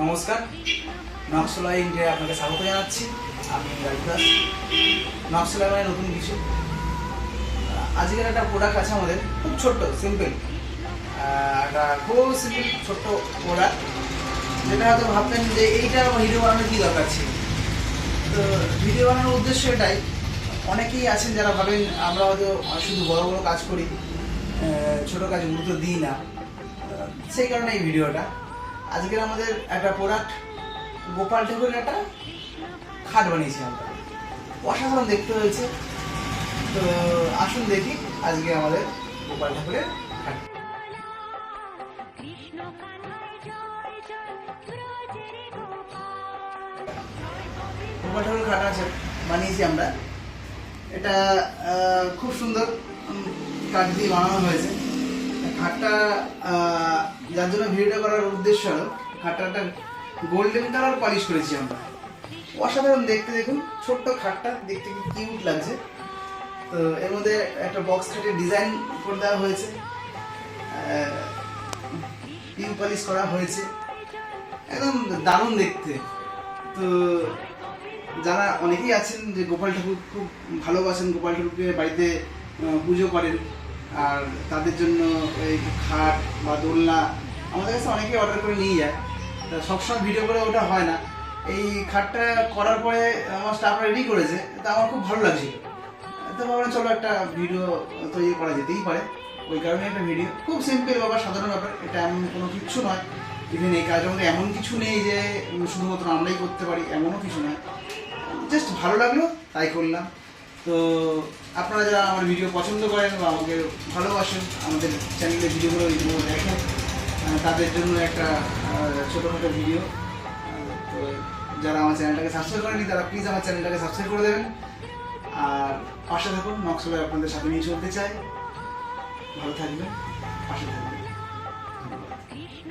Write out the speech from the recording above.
নমস্কার। নকশলা ইন্ডিয়া আপনাকে স্বাগত জানাচ্ছি। আমি রাজু দাস। নকশলা মানে নতুন কিছু। আজকের একটা প্রোডাক্ট আছে আমাদের, খুব ছোট্ট সিম্পল একটা খুব সিম্পল ছোট্ট প্রোডাক্ট যেটা হয়তো ভাবতেন যে এইটা আমার ভিডিও বানানোর কী দরকার ছিল? তো ভিডিও বানানোর উদ্দেশ্য এটাই, অনেকেই আছেন যারা ভাবেন আমরা হয়তো শুধু বড় বড় কাজ করি ছোট কাজ গুরুত্ব দিই না। সেই কারণে এই ভিডিওটা আজকের আমাদের একটা প্রোডাক্ট গোপাল ঠাকুরের একটা খাট বানিয়েছি আমরা। অসাধারণ দেখতে হয়েছে। তো আসুন দেখি আজকে আমাদের গোপাল ঠাকুরের খাট। গোপাল। ঠাকুরের খাট আছে বানিয়েছি আমরা। এটা খুব সুন্দর কাঠ দিয়ে বানানো হয়েছে। খাটটা যার জন্য ভিডিওটা করার উদ্দেশ্য হলো খাটটা একটা গোল্ডেন কালার পলিশ করেছি আমরা। অসাধারণ দেখতে দেখুন, ছোট্ট খাটটা, দেখতে কিউট লাগছে। তো এর মধ্যে একটা বক্স খাটের ডিজাইন করে দেওয়া হয়েছে। পিউ পলিশ করা হয়েছে। একদম দারুণ দেখতে। তো যারা অনেকেই আছেন যে গোপাল ঠাকুর খুব ভালোবাসেন, গোপাল ঠাকুরকে বাড়িতে পুজো করেন আর তাদের জন্য এই খাট বা দোলনা, আমাদের কাছে অনেকেই অর্ডার করে নিয়ে যায়। তা সবসময় ভিডিও করে ওটা হয় না। এই খাটটা করার পরে আমার স্টাফরা রেডি করেছে, তা আমার খুব ভালো লাগছিল। তো ভাবলাম চলো একটা ভিডিও তৈরি করা যেতেই পারে। ওই কারণে একটা ভিডিও খুব সিম্পল ব্যাপার, সাধারণ ব্যাপার। এটা এমন কোনো কিছু নয়। ইভেন এই কাজের মধ্যে এমন কিছু নেই যে, শুধুমাত্র আমরাই করতে পারি, এমনও কিছু নয়। জাস্ট ভালো লাগল, তাই করলাম। তো আপনারা যারা আমার ভিডিও পছন্দ করেন বা আমাকে ভালোবাসেন, আমাদের চ্যানেলের ভিডিওগুলো এইগুলো দেখেন তাদের জন্য একটা ছোটোখাটো ভিডিও তো যারা আমার চ্যানেলটাকে সাবস্ক্রাইব করেনি তারা প্লিজ আমার চ্যানেলটাকে সাবস্ক্রাইব করে দেবেন। আর পাশে থাকুন নকশলে আপনাদের সাথে নিয়ে চলতে চাই। ভালো থাকবেন, পাশে থাকবেন কৃষ্ণ